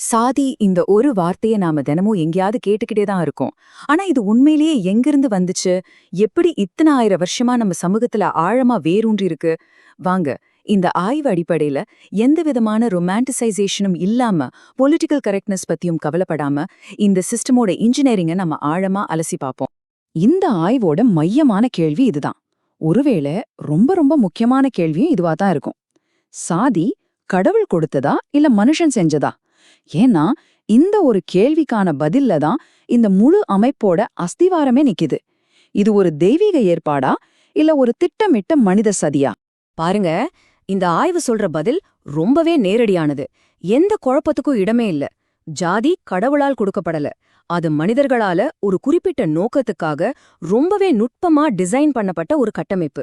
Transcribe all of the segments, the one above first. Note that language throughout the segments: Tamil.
சாதி இந்த ஒரு வார்த்தைய நாம தினமும் எங்கேயாவது கேட்டுக்கிட்டே தான் இருக்கோம். ஆனா இது உண்மையிலேயே எங்கிருந்து வந்துச்சு? எப்படி இத்தனை ஆயிரம் வருஷமா நம்ம சமூகத்துல ஆழமா வேரூன்றி இருக்கு? வாங்க இந்த ஆய்வு அடிப்படையில எந்த விதமான ரொமான்டிசைசேஷனும் இல்லாம பொலிட்டிக்கல் கரெக்ட்னஸ் பத்தியும் கவலைப்படாம இந்த சிஸ்டமோட இன்ஜினியரிங்கை நம்ம ஆழமா அலசி பார்ப்போம். இந்த ஆய்வோட மையமான கேள்வி இதுதான். ஒருவேளை ரொம்ப ரொம்ப முக்கியமான கேள்வியும் இதுவா தான் இருக்கும். சாதி கடவுள் கொடுத்ததா இல்ல மனுஷன் செஞ்சதா? ஏன்னா இந்த ஒரு கேள்விக்கான பதில்ல தான் இந்த முழு அமைப்போட அஸ்திவாரமே நிக்குது. இது ஒரு தெய்வீக ஏற்பாடா? இல்ல ஒரு திட்டமிட்ட மனித சதியா? பாருங்க இந்த ஆய்வு சொல்ற பதில் ரொம்பவே நேரடியானது. எந்த குழப்பத்துக்கும் இடமே இல்ல. ஜாதி கடவுளால் கொடுக்கப்படல. அது மனிதர்களால ஒரு குறிப்பிட்ட நோக்கத்துக்காக ரொம்பவே நுட்பமா டிசைன் பண்ணப்பட்ட ஒரு கட்டமைப்பு.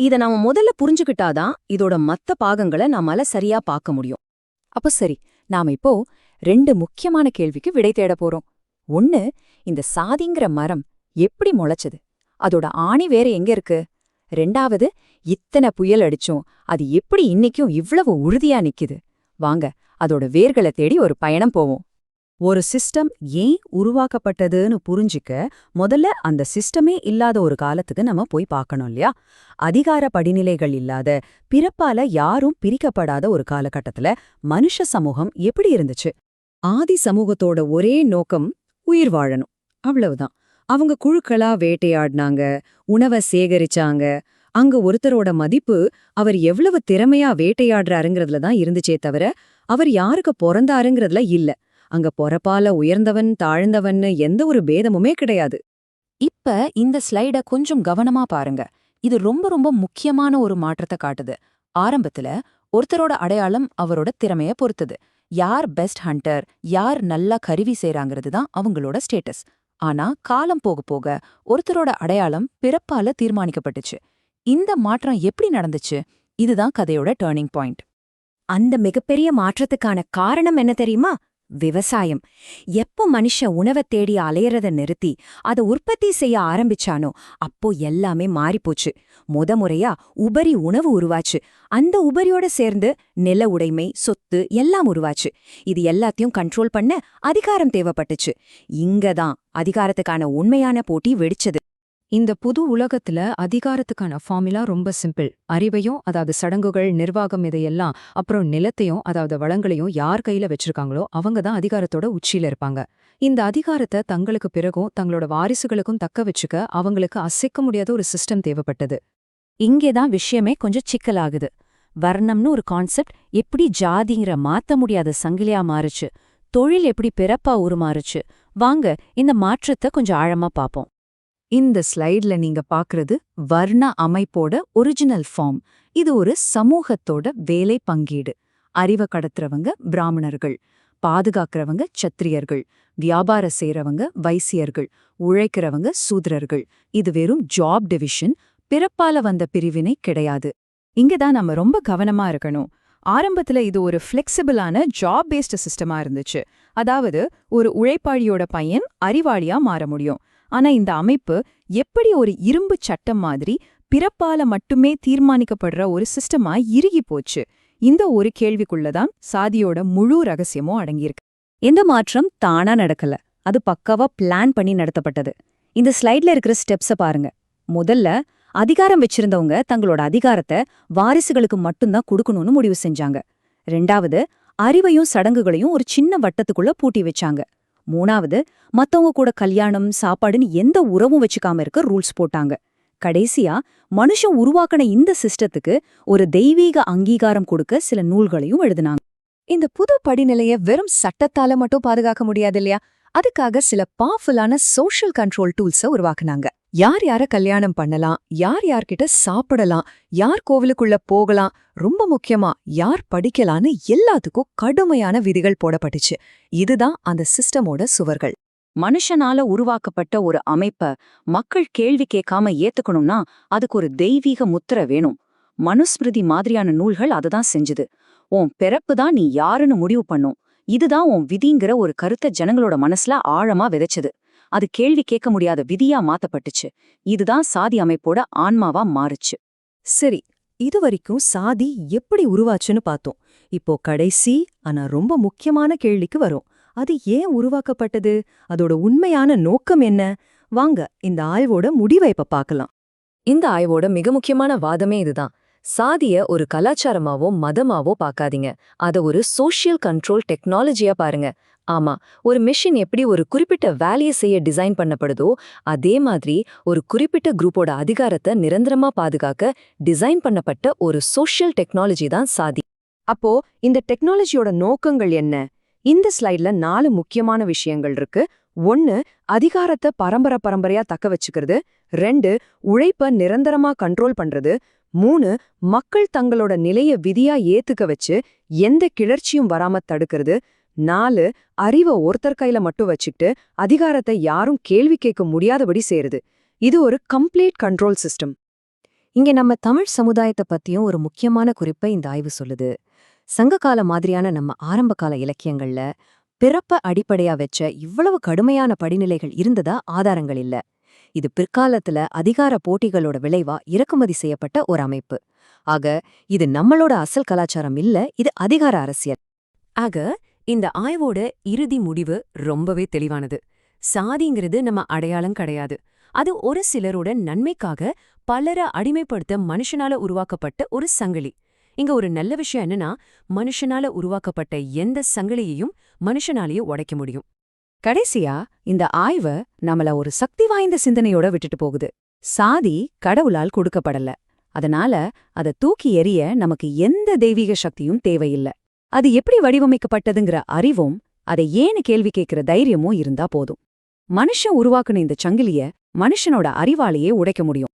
இத நாம முதல்ல புரிஞ்சுக்கிட்டாதான் இதோட மத்த பாகங்களை நாமால சரியா பார்க்க முடியும். அப்ப சரி நாம இப்போ ரெண்டு முக்கியமான கேள்விக்கு விடை தேட போறோம். ஒன்னு இந்த சாதிங்கிற மரம் எப்படி முளைச்சது? அதோட ஆணி வேற எங்க இருக்கு? ரெண்டாவது இத்தனை புயல் அடிச்சும் அது எப்படி இன்னைக்கும் இவ்வளவு உறுதியா நிக்குது? வாங்க அதோட வேர்களை தேடி ஒரு பயணம் போவோம். ஒரு சிஸ்டம் ஏன் உருவாக்கப்பட்டதுன்னு புரிஞ்சிக்க முதல்ல அந்த சிஸ்டமே இல்லாத ஒரு காலத்துக்கு நம்ம போய் பார்க்கணும் இல்லையா? அதிகார படிநிலைகள் இல்லாத பிறப்பால யாரும் பிரிக்கப்படாத ஒரு காலகட்டத்துல மனுஷ சமூகம் எப்படி இருந்துச்சு? ஆதி சமூகத்தோட ஒரே நோக்கம் உயிர் வாழணும். அவ்வளவுதான். அவங்க குழுக்களா வேட்டையாடினாங்க உணவை சேகரிச்சாங்க அங்க ஒருத்தரோட மதிப்பு அவர் எவ்வளவு திறமையா வேட்டையாடுறாருங்கிறதுல தான் இருந்துச்சே தவிர அவர் யாருக்கு பிறந்தாருங்கிறதுல இல்ல. அங்க பொறப்பால உயர்ந்தவன் தாழ்ந்தவன்னு எந்த ஒரு பேதமுமே கிடையாது. இப்ப இந்த ஸ்லைட கொஞ்சம் கவனமா பாருங்க. இது ரொம்ப ரொம்ப முக்கியமான ஒரு மாற்றத்தை காட்டுது. ஆரம்பத்துல ஒருத்தரோட அடையாளம் அவரோட திறமைய பொறுத்தது. யார் பெஸ்ட் ஹண்டர் யார் நல்லா கருவி செய்றாங்கிறது தான் அவங்களோட ஸ்டேட்டஸ் ஆனா காலம் போக போக ஒருத்தரோட அடையாளம் பிறப்பால தீர்மானிக்கப்பட்டுச்சு. இந்த மாற்றம் எப்படி நடந்துச்சு? இதுதான் கதையோட டேர்னிங் பாயிண்ட் அந்த மிகப்பெரிய மாற்றத்துக்கான காரணம் என்ன தெரியுமா? விவசாயம். எப்போ மனுஷன் உணவை தேடி அலையறத நிறுத்தி அதை உற்பத்தி செய்ய ஆரம்பிச்சானோ அப்போ எல்லாமே மாறிப்போச்சு. முத முறையா உபரி உணவு உருவாச்சு. அந்த உபரியோட சேர்ந்து நில உடைமை சொத்து எல்லாம் உருவாச்சு. இது எல்லாத்தையும் கண்ட்ரோல் பண்ண அதிகாரம் தேவைப்பட்டுச்சு. இங்கதான் அதிகாரத்துக்கான உண்மையான போட்டி வெடிச்சது. இந்த புது உலகத்துல அதிகாரத்துக்கான ஃபார்முலா ரொம்ப சிம்பிள் அறிவையும் அதாவது சடங்குகள் நிர்வாகம் இதையெல்லாம் அப்புறம் நிலத்தையும் அதாவது வளங்களையும் யார் கையில வச்சிருக்காங்களோ அவங்க தான் அதிகாரத்தோட உச்சியில இருப்பாங்க. இந்த அதிகாரத்தை தங்களுக்கு பிறகும் தங்களோட வாரிசுகளுக்கும் தக்க வச்சுக்க அவங்களுக்கு அசைக்க முடியாத ஒரு சிஸ்டம் தேவைப்பட்டது. இங்கேதான் விஷயமே கொஞ்சம் சிக்கலாகுது. வர்ணம்னு ஒரு கான்செப்ட் எப்படி ஜாதிங்கிற மாத்த முடியாத சங்கிலியா மாறுச்சு. தொழில் எப்படி பிறப்பா உருமாறுச்சு. வாங்க இந்த மாற்றத்தை கொஞ்சம் ஆழமா பாப்போம் இந்த ஸ்லைட்ல நீங்க பாக்குறது வர்ண அமைப்போட ஒரிஜினல் ஃபார்ம் இது ஒரு சமூகத்தோட வேலை பங்கீடு. அறிவை கடத்துறவங்க பிராமணர்கள் பாதுகாக்கிறவங்க சத்திரியர்கள் வியாபாரம் செய்யறவங்க வைசியர்கள் உழைக்கிறவங்க சூத்ரர்கள். இது வெறும் ஜாப் டிவிஷன் பிறப்பால வந்த பிரிவினை கிடையாது. இங்கதான் நம்ம ரொம்ப கவனமா இருக்கணும். ஆரம்பத்துல இது ஒரு ஃப்ளெக்சிபிளான ஜாப் பேஸ்டு சிஸ்டமா இருந்துச்சு. அதாவது ஒரு உழைப்பாளியோட பையன் அறிவாளியா மாற முடியும். ஆனா இந்த அமைப்பு எப்படி ஒரு இரும்பு சட்டம் மாதிரி பிறப்பால மட்டுமே தீர்மானிக்கப்படுற ஒரு சிஸ்டமா இறுகி போச்சு? இந்த ஒரு கேள்விக்குள்ளதான் சாதியோட முழு ரகசியமும் அடங்கியிருக்கு. எந்த மாற்றம் தானா நடக்கல. அது பக்காவா பிளான் பண்ணி நடத்தப்பட்டது. இந்த ஸ்லைட்ல இருக்கிற ஸ்டெப்ஸ பாருங்க. முதல்ல அதிகாரம் வச்சிருந்தவங்க தங்களோட அதிகாரத்தை வாரிசுகளுக்கு மட்டும்தான் கொடுக்கணும்னு முடிவு செஞ்சாங்க. ரெண்டாவது அறிவையும் சடங்குகளையும் ஒரு சின்ன வட்டத்துக்குள்ள பூட்டி வச்சாங்க. மூணாவது மத்தவங்க கூட கல்யாணம் சாப்பாடுன்னு எந்த உறவும் வச்சுக்காம இருக்க ரூல்ஸ் போட்டாங்க. கடைசியா மனுஷன் உருவாக்கின இந்த சிஸ்டத்துக்கு ஒரு தெய்வீக அங்கீகாரம் கொடுக்க சில நூல்களையும் எழுதினாங்க. இந்த புது படிநிலைய வெறும் சட்டத்தால மட்டும் பாதுகாக்க முடியாது இல்லையா? அதுக்காக சில பவர்ஃபுல்லான சோஷியல் கண்ட்ரோல் டூல்ஸ உருவாக்குனாங்க. யார் யார கல்யாணம் பண்ணலாம் யார் யார்கிட்ட சாப்பிடலாம் யார் கோவிலுக்குள்ள போகலாம் ரொம்ப முக்கியமா யார் படிக்கலான்னு எல்லாத்துக்கும் கடுமையான விதிகள் போடப்பட்டுச்சு. இதுதான் அந்த சிஸ்டமோட சுவர்கள். மனுஷனால உருவாக்கப்பட்ட ஒரு அமைப்ப மக்கள் கேள்வி கேட்காம ஏத்துக்கணும்னா அதுக்கு ஒரு தெய்வீக முத்திர வேணும். மனுஸ்மிருதி மாதிரியான நூல்கள் அததான் செஞ்சுது. உன் பிறப்பு தான் நீ யாருன்னு முடிவு பண்ணும். இதுதான் உன் விதிங்கிற ஒரு கருத்தை ஜனங்களோட மனசுல ஆழமா விதைச்சது. அது கேள்வி கேட்க முடியாத விதியா மாத்தப்பட்டுச்சு. இதுதான் சாதி அமைப்போட ஆன்மாவா மாறுச்சு. சரி இதுவரைக்கும் சாதி எப்படி உருவாச்சுன்னு பார்த்தோம். இப்போ கடைசி ஆனா ரொம்ப முக்கியமான கேள்விக்கு வரும். அது ஏன் உருவாக்கப்பட்டது? அதோட உண்மையான நோக்கம் என்ன? வாங்க இந்த ஆய்வோட முடிவை இப்ப பார்க்கலாம். இந்த ஆய்வோட மிக முக்கியமான வாதமே இதுதான். சாதிய ஒரு கலாச்சாரமாவோ மதமாவோ பார்க்காதீங்க. அத ஒரு சோஷியல் கண்ட்ரோல் டெக்னாலஜியா பாருங்க. ஆமா ஒரு மெஷின் எப்படி ஒரு குறிப்பிட்ட வேலையை செய்ய டிசைன் பண்ணப்படுதோ அதே மாதிரி ஒரு குறிப்பிட்ட குரூப்போட அதிகாரத்தை நிரந்தரமா பாதுகாக்க டிசைன் பண்ணப்பட்ட ஒரு சோஷியல் டெக்னாலஜி தான் சாதி. அப்போ இந்த டெக்னாலஜியோட நோக்கங்கள் என்ன? இந்த ஸ்லைட்ல நாலு முக்கியமான விஷயங்கள் இருக்கு. ஒன்னு அதிகாரத்தை பரம்பரை பரம்பரையா தக்க வச்சுக்கிறது. ரெண்டு உழைப்ப நிரந்தரமா கண்ட்ரோல் பண்றது. மூணு மக்கள் தங்களோட நிலைய விதியா ஏத்துக்க வச்சு எந்த கிளர்ச்சியும் வராம தடுக்கிறது. நாலு அறிவை ஒருத்தர் கையில மட்டும் வச்சுக்கிட்டு அதிகாரத்தை யாரும் கேள்வி கேட்க முடியாதபடி செய்யறது. இது ஒரு கம்ப்ளீட் கண்ட்ரோல் சிஸ்டம் இங்க நம்ம தமிழ் சமுதாயத்தை பத்தியும் ஒரு முக்கியமான குறிப்பை இந்த ஆய்வு சொல்லுது. சங்ககால மாதிரியான நம்ம ஆரம்பகால இலக்கியங்கள்ல பிறப்ப அடிப்படையா வச்ச இவ்வளவு கடுமையான படிநிலைகள் இருந்ததா ஆதாரங்கள் இல்ல. இது பிற்காலத்துல அதிகார போட்டிகளோட விளைவா இறக்குமதி செய்யப்பட்ட ஒரு அமைப்பு. ஆக இது நம்மளோட அசல் கலாச்சாரம் இல்ல இது அதிகார அரசியல். ஆக இந்த ஆய்வோட இறுதி முடிவு ரொம்பவே தெளிவானது. சாதிங்கிறது நம்ம அடையாளம் கிடையாது. அது ஒரு சிலரோட நன்மைக்காக பலரை அடிமைப்படுத்த மனுஷனால உருவாக்கப்பட்ட ஒரு சங்கிலி. இங்க ஒரு நல்ல விஷயம் என்னன்னா மனுஷனால உருவாக்கப்பட்ட எந்த சங்கிலியையும் மனுஷனாலேயே உடைக்க முடியும். கடைசியா இந்த ஆய்வு நம்மள ஒரு சக்தி வாய்ந்த சிந்தனையோட விட்டுட்டு போகுது. சாதி கடவுளால் கொடுக்கப்படல. அதனால அத தூக்கி எறிய நமக்கு எந்த தெய்வீக சக்தியும் தேவையில்ல. அது எப்படி வடிவமைக்கப்பட்டதுங்கிற அறிவும் அதை ஏன்னு கேள்வி கேட்கிற தைரியமும் இருந்தா போதும். மனுஷன் உருவாக்குன இந்த சங்கிலிய மனுஷனோட அறிவாலேயே உடைக்க முடியும்.